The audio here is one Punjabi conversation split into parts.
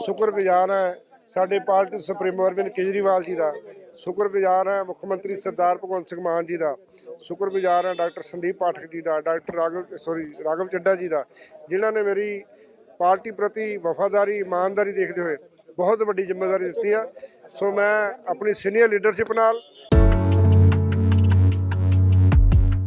ਸ਼ੁਕਰਗੁਜ਼ਾਰ ਹਾਂ ਸਾਡੇ ਪਾਰਟੀ ਸੁਪਰੀਮੋ ਅਰਵਿੰਦ ਕੇਜਰੀਵਾਲ ਜੀ ਦਾ। ਸ਼ੁਕਰਗੁਜ਼ਾਰ ਹਾਂ ਮੁੱਖ ਮੰਤਰੀ ਸਰਦਾਰ ਭਗਵੰਤ ਸਿੰਘ ਮਾਨ ਜੀ ਦਾ। ਸ਼ੁਕਰਗੁਜ਼ਾਰ ਹਾਂ ਡਾਕਟਰ ਸੰਦੀਪ ਪਾਠਕ ਜੀ ਦਾ, ਡਾਕਟਰ ਰਾਘਵ, ਸੋਰੀ, ਰਾਘਵ ਚੱਡਾ ਜੀ ਦਾ, ਜਿਨ੍ਹਾਂ ਨੇ ਮੇਰੀ ਪਾਰਟੀ ਪ੍ਰਤੀ ਵਫਾਦਾਰੀ, ਇਮਾਨਦਾਰੀ ਦੇਖਦੇ ਹੋਏ ਬਹੁਤ ਵੱਡੀ ਜ਼ਿੰਮੇਵਾਰੀ ਦਿੱਤੀ ਆ। ਸੋ ਮੈਂ ਆਪਣੀ ਸੀਨੀਅਰ ਲੀਡਰਸ਼ਿਪ ਨਾਲ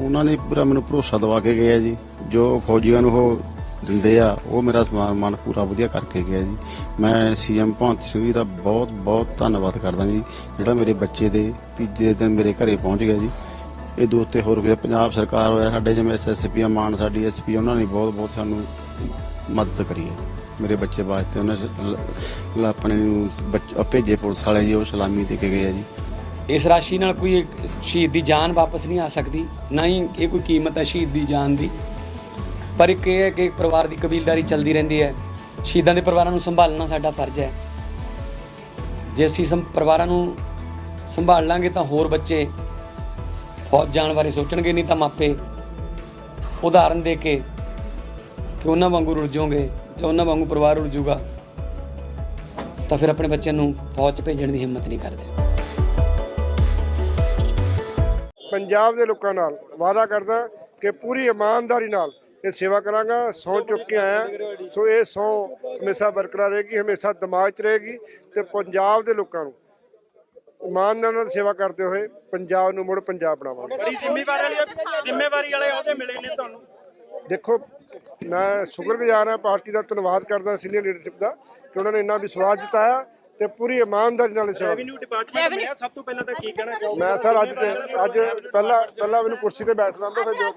ਉਹਨਾਂ ਨੇ ਪੂਰਾ ਮੈਨੂੰ ਭਰੋਸਾ ਦਵਾ ਕੇ ਗਿਆ ਜੀ। ਜੋ ਫੌਜੀਆਂ ਨੂੰ ਉਹ ਦਿੰਦੇ ਆ, ਉਹ ਮੇਰਾ ਸਮਾਨ ਮਾਨ ਪੂਰਾ ਵਧੀਆ ਕਰਕੇ ਗਿਆ ਜੀ। ਮੈਂ ਸੀਐਮ ਭਗਵੰਤ ਸਿੰਘ ਜੀ ਦਾ ਬਹੁਤ ਬਹੁਤ ਧੰਨਵਾਦ ਕਰਦਾ ਜੀ, ਜਿਹੜਾ ਮੇਰੇ ਬੱਚੇ ਦੇ, ਤੀਜੇ ਦਿਨ ਮੇਰੇ ਘਰੇ ਪਹੁੰਚ ਗਿਆ ਜੀ। ਇਹ ਦੋ ਉੱਤੇ ਹੋਰ ਵੀ ਪੰਜਾਬ ਸਰਕਾਰ ਹੋਇਆ, ਸਾਡੇ ਜਿਵੇਂ ਐਸਐਸਪੀ ਮਾਨ ਸਾਡੀ ਐਸਪੀ ਉਹਨਾਂ ਨੇ ਬਹੁਤ ਬਹੁਤ ਸਾਨੂੰ ਮਦਦ ਕਰੀ ਹੈ ਮੇਰੇ ਬੱਚੇ ਵਾਸਤੇ ਉਹਨਾਂ ਆਪਣੇ ਨੂੰ ਭੇਜੇ ਪੁਲਿਸ ਵਾਲੇ ਜੀ, ਉਹ ਸਲਾਮੀ ਦੇ ਕੇ ਗਏ ਆ ਜੀ। ਇਸ ਰਾਸ਼ੀ ਨਾਲ ਕੋਈ ਸ਼ਹੀਦ ਦੀ ਜਾਨ ਵਾਪਸ ਨਹੀਂ ਆ ਸਕਦੀ, ਨਾ ਹੀ ਇਹ ਕੋਈ ਕੀਮਤ ਹੈ ਸ਼ਹੀਦ ਦੀ ਜਾਨ ਦੀ। ਪਰ ਇੱਕ ਇਹ ਹੈ ਕਿ ਪਰਿਵਾਰ ਦੀ ਕਬੀਲਦਾਰੀ ਚੱਲਦੀ ਰਹਿੰਦੀ ਹੈ। ਸ਼ਹੀਦਾਂ ਦੇ ਪਰਿਵਾਰਾਂ ਨੂੰ ਸੰਭਾਲਣਾ ਸਾਡਾ ਫਰਜ਼ ਹੈ। ਜੇ ਅਸੀਂ ਸੰ, ਪਰਿਵਾਰਾਂ ਨੂੰ ਸੰਭਾਲ ਲਾਂਗੇ ਤਾਂ ਹੋਰ ਬੱਚੇ ਫੌਜ ਜਾਣ ਬਾਰੇ ਸੋਚਣਗੇ, ਨਹੀਂ ਤਾਂ ਮਾਪੇ ਉਦਾਹਰਨ ਦੇ ਕੇ ਕਿ ਉਹਨਾਂ ਵਾਂਗੂ ਰੁੱਝ ਜਾਓਗੇ ਜਾਂ ਉਹਨਾਂ ਵਾਂਗੂ ਪਰਿਵਾਰ ਰੁੱਝ ਜਾਊਗਾ, ਤਾਂ ਫਿਰ ਆਪਣੇ ਬੱਚਿਆਂ ਨੂੰ ਫੌਜ 'ਚ ਭੇਜਣ ਦੀ ਹਿੰਮਤ ਨਹੀਂ ਕਰਦੇ। ਪੰਜਾਬ ਦੇ ਲੋਕਾਂ ਨਾਲ ਵਾਅਦਾ ਕਰਦਾ ਕਿ ਪੂਰੀ ਇਮਾਨਦਾਰੀ ਨਾਲ ਇਹ ਸੇਵਾ ਕਰਾਂਗਾ ਸੌ ਚੁੱਕ ਕੇ ਆਇਆ। ਸੋ ਇਹ ਸੌ ਹਮੇਸ਼ਾ ਬਰਕਰਾਰ ਰਹੇਗੀ ਹਮੇਸ਼ਾ ਦਿਮਾਗ 'ਚ ਰਹੇਗੀ ਤੇ ਪੰਜਾਬ ਦੇ ਲੋਕਾਂ ਨੂੰ ਇਮਾਨਦਾਰੀ ਨਾਲ ਸੇਵਾ ਕਰਦੇ ਹੋਏ ਪੰਜਾਬ ਨੂੰ ਮੁੜ ਪੰਜਾਬ ਬਣਾਵਾਂਗੇ। ਬੜੀ ਜ਼ਿੰਮੇਵਾਰੀ ਵਾਲੀ ਜ਼ਿੰਮੇਵਾਰੀ ਵਾਲੇ ਅਹੁਦੇ ਮਿਲੇ ਨੇ ਤੁਹਾਨੂੰ? ਦੇਖੋ ਮੈਂ ਸ਼ੁਕਰਗੁਜ਼ਾਰ ਹਾਂ ਪਾਰਟੀ ਦਾ ਧੰਨਵਾਦ ਕਰਦਾ ਸੀਨੀਅਰ ਲੀਡਰਸ਼ਿਪ ਦਾ ਕਿ ਉਹਨਾਂ ਨੇ ਇੰਨਾ ਵਿਸ਼ਵਾਸ ਜਤਾਇਆ। ਤੇ ਪੂਰੀ ਇਮਾਨਦਾਰੀ ਨਾਲ ਸੇਵਾ ਕੀਤੀ। ਰੈਵਨਿਊ ਡਿਪਾਰਟਮੈਂਟ ਮਿਲਿਆ ਸਭ ਤੋਂ ਪਹਿਲਾਂ ਤਾਂ ਕੀ ਕਹਿਣਾ ਚਾਹੋਗੇ ਮੈਂ ਸਰ ਅੱਜ ਤੇ ਅੱਜ ਪਹਿਲਾਂ ਪਹਿਲਾਂ ਮੈਨੂੰ ਕੁਰਸੀ ਤੇ ਬੈਠਣਾ ਹੁੰਦਾ ਫਿਰ ਜੋ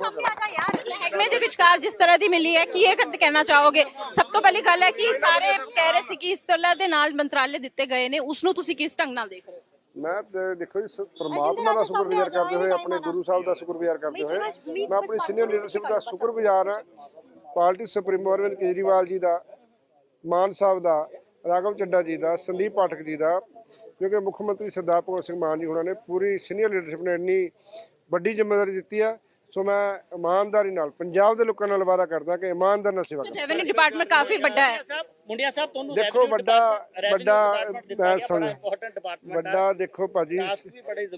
ਮਹਿਕਮੇ ਦੇ ਵਿਚਕਾਰ ਜਿਸ ਤਰ੍ਹਾਂ ਦੀ ਮਿਲੀ ਹੈ ਕੀ ਇਹ ਕਰ- ਕਹਿਣਾ ਚਾਹੋਗੇ? ਸਭ ਤੋਂ ਪਹਿਲੀ ਗੱਲ ਹੈ ਕਿ ਸਾਰੇ ਕਹਿ ਰਹੇ ਸੀ ਕਿ ਇਸ ਤਰ੍ਹਾਂ ਦੇ ਨਾਲ ਮੰਤਰਾਲੇ ਦਿੱਤੇ ਗਏ ਨੇ। ਉਸ ਨੂੰ ਤੁਸੀਂ ਕਿਸ ਢੰਗ ਨਾਲ ਦੇਖ ਰਹੇ ਹੋ? ਮੈਂ ਤੇ ਦੇਖੋ ਜੀ ਸ- ਪ੍ਰਮਾਤਮਾ ਦਾ ਸ਼ੁਕਰਗੁਜ਼ਾਰ ਕਰਦੇ ਹੋਏ ਆਪਣੇ ਗੁਰੂ ਸਾਹਿਬ ਦਾ ਸ਼ੁਕਰਗੁਜ਼ਾਰ ਕਰਦੇ ਹੋਏ। ਮੈਂ ਆਪਣੀ ਸੀਨੀਅਰ ਲੀਡਰਸ਼ਿਪ ਦਾ ਸ਼ੁਕਰਗੁਜ਼ਾਰ ਹਾਂ। ਪਾਰਟੀ ਸੁਪਰੀਮੋ ਅਰਵਿੰਦ ਕੇਜਰੀਵਾਲ ਜੀ ਦਾ ਮਾਨ ਸਾਹਿਬ ਦਾ ਰਾਘਵ ਚੱਡਾ ਜੀ ਦਾ ਸੰਦੀਪ ਪਾਠਕ ਜੀ ਦਾ ਕਿਉਂਕਿ ਮੁੱਖ ਮੰਤਰੀ ਸਰਦਾਰ ਭਗਵੰਤ ਸਿੰਘ ਮਾਨ ਜੀ ਉਹਨਾਂ ਨੇ ਪੂਰੀ ਸੀਨੀਅਰ ਲੀਡਰਸ਼ਿਪ ਨੇ ਇੰਨੀ ਵੱਡੀ ਜ਼ਿੰਮੇਵਾਰੀ ਦਿੱਤੀ ਆ। ਸੋ ਮੈਂ ਇਮਾਨਦਾਰੀ ਨਾਲ ਪੰਜਾਬ ਦੇ ਲੋਕਾਂ ਨਾਲ ਵਾਅਦਾ ਕਰਦਾ ਕਿ ਇਮਾਨਦਾਰ ਨਾਲ ਸੇਵਾ ਕਰਾਂਗਾ ਰੈਵਨਿਊ ਡਿਪਾਰਟਮੈਂਟ ਕਾਫੀ ਵੱਡਾ ਹੈ। ਮੁੰਡਿਆ ਸਾਹਿਬ ਤੁਹਾਨੂੰ ਦੇਖੋ ਵੱਡਾ ਵੱਡਾ ਮੈਂ ਸਮਝ ਵੱਡਾ ਦੇਖੋ ਭਾਜੀ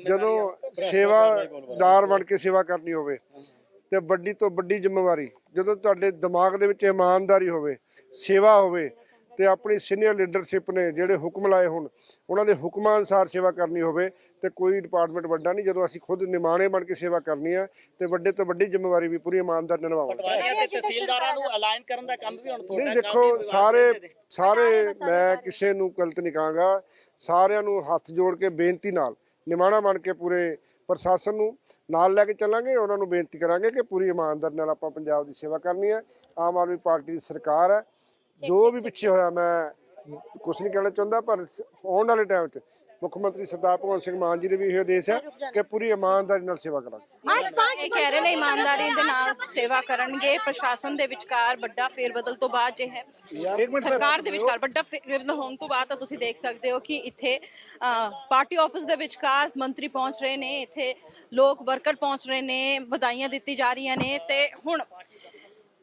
ਜਦੋਂ ਸੇਵਾਦਾਰ ਬਣ ਕੇ ਸੇਵਾ ਕਰਨੀ ਹੋਵੇ ਤੇ ਵੱਡੀ ਤੋਂ ਵੱਡੀ ਜ਼ਿੰਮੇਵਾਰੀ ਜਦੋਂ ਤੁਹਾਡੇ ਦਿਮਾਗ ਦੇ ਵਿੱਚ ਇਮਾਨਦਾਰੀ ਹੋਵੇ ਸੇਵਾ ਹੋਵੇ ਤੇ ਆਪਣੀ ਸੀਨੀਅਰ ਲੀਡਰਸ਼ਿਪ ਨੇ ਜਿਹੜੇ ਹੁਕਮ ਲਾਏ ਹੋਣ ਉਹਨਾਂ ਦੇ ਹੁਕਮਾਂ ਅਨੁਸਾਰ ਸੇਵਾ ਕਰਨੀ ਹੋਵੇ ਤੇ ਕੋਈ ਡਿਪਾਰਟਮੈਂਟ ਵੱਡਾ ਨਹੀਂ ਜਦੋਂ ਅਸੀਂ ਖੁਦ ਨਿਮਾਣੇ ਬਣ ਕੇ ਸੇਵਾ ਕਰਨੀ ਆ ਤੇ ਵੱਡੇ ਤੋਂ ਵੱਡੀ ਜ਼ਿੰਮੇਵਾਰੀ ਵੀ ਪੂਰੀ ਇਮਾਨਦਾਰ ਨਾਲ ਨਿਭਾਵਾਂਗੇ। ਤਹਿਸੀਲਦਾਰਾਂ ਨੂੰ ਅਲਾਈਨ ਕਰਨ ਦਾ ਕੰਮ ਵੀ ਹੁਣ ਤੁਹਾਡਾ ਨਹੀਂ ਦੇਖੋ ਸਾਰੇ ਸਾਰੇ ਮੈਂ ਕਿਸੇ ਨੂੰ ਗਲਤ ਨਹੀਂ ਕਹਾਂਗਾ। ਸਾਰਿਆਂ ਨੂੰ ਹੱਥ ਜੋੜ ਕੇ ਬੇਨਤੀ ਨਾਲ ਨਿਮਾਣਾ ਬਣ ਕੇ ਪੂਰੇ ਪ੍ਰਸ਼ਾਸਨ ਨੂੰ ਨਾਲ ਲੈ ਕੇ ਚੱਲਾਂਗੇ ਉਹਨਾਂ ਨੂੰ ਬੇਨਤੀ ਕਰਾਂਗੇ ਕਿ ਪੂਰੀ ਇਮਾਨਦਾਰੀ ਨਾਲ ਆਪਾਂ ਪੰਜਾਬ ਦੀ ਸੇਵਾ ਕਰਨੀ ਹੈ ਆਮ ਆਦਮੀ ਪਾਰਟੀ ਦੀ ਸਰਕਾਰ ਹੈ ਜੋ ਵੀ ਪਿੱਛੇ ਹੋਇਆ ਮੈਂ ਕੁਝ ਨਹੀਂ ਕਹਿਣਾ ਚਾਹੁੰਦਾ ਪਰ ਆਉਣ ਵਾਲੇ ਟਾਈਮ 'ਚ ਮੁੱਖ ਮੰਤਰੀ ਸਰਦਾਰ ਭਗਵੰਤ ਸਿੰਘ ਮਾਨ ਜੀ ਦੇ ਵੀ ਇਹ ਆਦੇਸ਼ ਹੈ ਕਿ ਪੂਰੀ ਇਮਾਨਦਾਰੀ ਨਾਲ ਸੇਵਾ ਕਰਾਂਗੇ। ਇਹ ਕਹਿ ਰਹੇ ਨੇ ਇਮਾਨਦਾਰੀ ਦੇ ਨਾਲ ਸੇਵਾ ਕਰਨਗੇ। ਪ੍ਰਸ਼ਾਸਨ ਦੇ ਵਿਚਕਾਰ ਵੱਡਾ ਫੇਰਬਦਲ ਤੋਂ ਬਾਅਦ ਜੇ ਹੈ। ਸਰਕਾਰ ਦੇ ਵਿਚਕਾਰ ਵੱਡਾ ਫੇਰਬਦਲ ਹੋਣ ਤੋਂ ਬਾਅਦ ਤਾਂ ਤੁਸੀਂ ਦੇਖ ਸਕਦੇ ਹੋ ਕਿ ਇੱਥੇ ਪਾਰਟੀ ਆਫਿਸ ਦੇ ਵਿਚਕਾਰ ਮੰਤਰੀ ਪਹੁੰਚ ਰਹੇ ਨੇ ਇੱਥੇ ਲੋਕ ਵਰਕਰ ਪਹੁੰਚ ਰਹੇ ਨੇ ਵਧਾਈਆਂ ਦਿੱਤੀ ਜਾ ਰਹੀਆਂ ਨੇ ਤੇ ਹੁਣ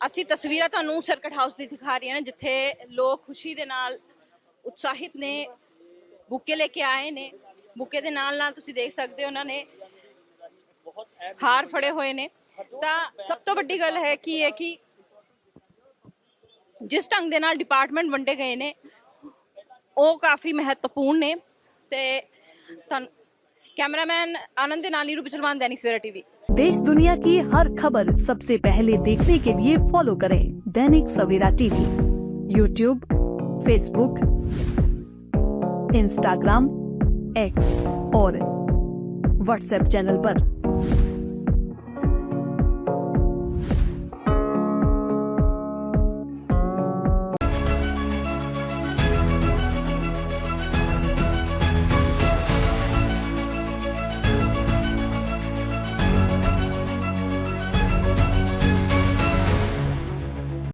ਅਸੀਂ ਤਸਵੀਰਾਂ ਤੁਹਾਨੂੰ ਸਰਕਟ ਹਾਊਸ ਦੀ ਦਿਖਾ ਰਹੀਆਂ ਨੇ, ਜਿੱਥੇ ਲੋਕ ਖੁਸ਼ੀ ਦੇ ਨਾਲ ਉਤਸ਼ਾਹਿਤ ਨੇ, ਬੁੱਕੇ ਲੈ ਕੇ ਆਏ ਨੇ। ਬੁੱਕੇ ਦੇ ਨਾਲ ਨਾਲ ਤੁਸੀਂ ਦੇਖ ਸਕਦੇ ਹੋ ਉਹਨਾਂ ਨੇ ਹਾਰ ਫੜੇ ਹੋਏ ਨੇ। ਤਾਂ ਸਭ ਤੋਂ ਵੱਡੀ ਗੱਲ ਹੈ ਕੀ ਹੈ ਕਿ ਜਿਸ ਢੰਗ ਦੇ ਨਾਲ ਡਿਪਾਰਟਮੈਂਟ ਵੰਡੇ ਗਏ ਨੇ, ਉਹ ਕਾਫੀ ਮਹੱਤਵਪੂਰਨ ਨੇ ਤੇ ਤੁਹਾਨੂੰ कैमरामैन आनंद नालीरू चलवान दैनिक सवेरा टीवी देश दुनिया की हर खबर सबसे पहले देखने के लिए फॉलो करें Dainik Savera TV YouTube Facebook Instagram X और व्हाट्सएप चैनल पर।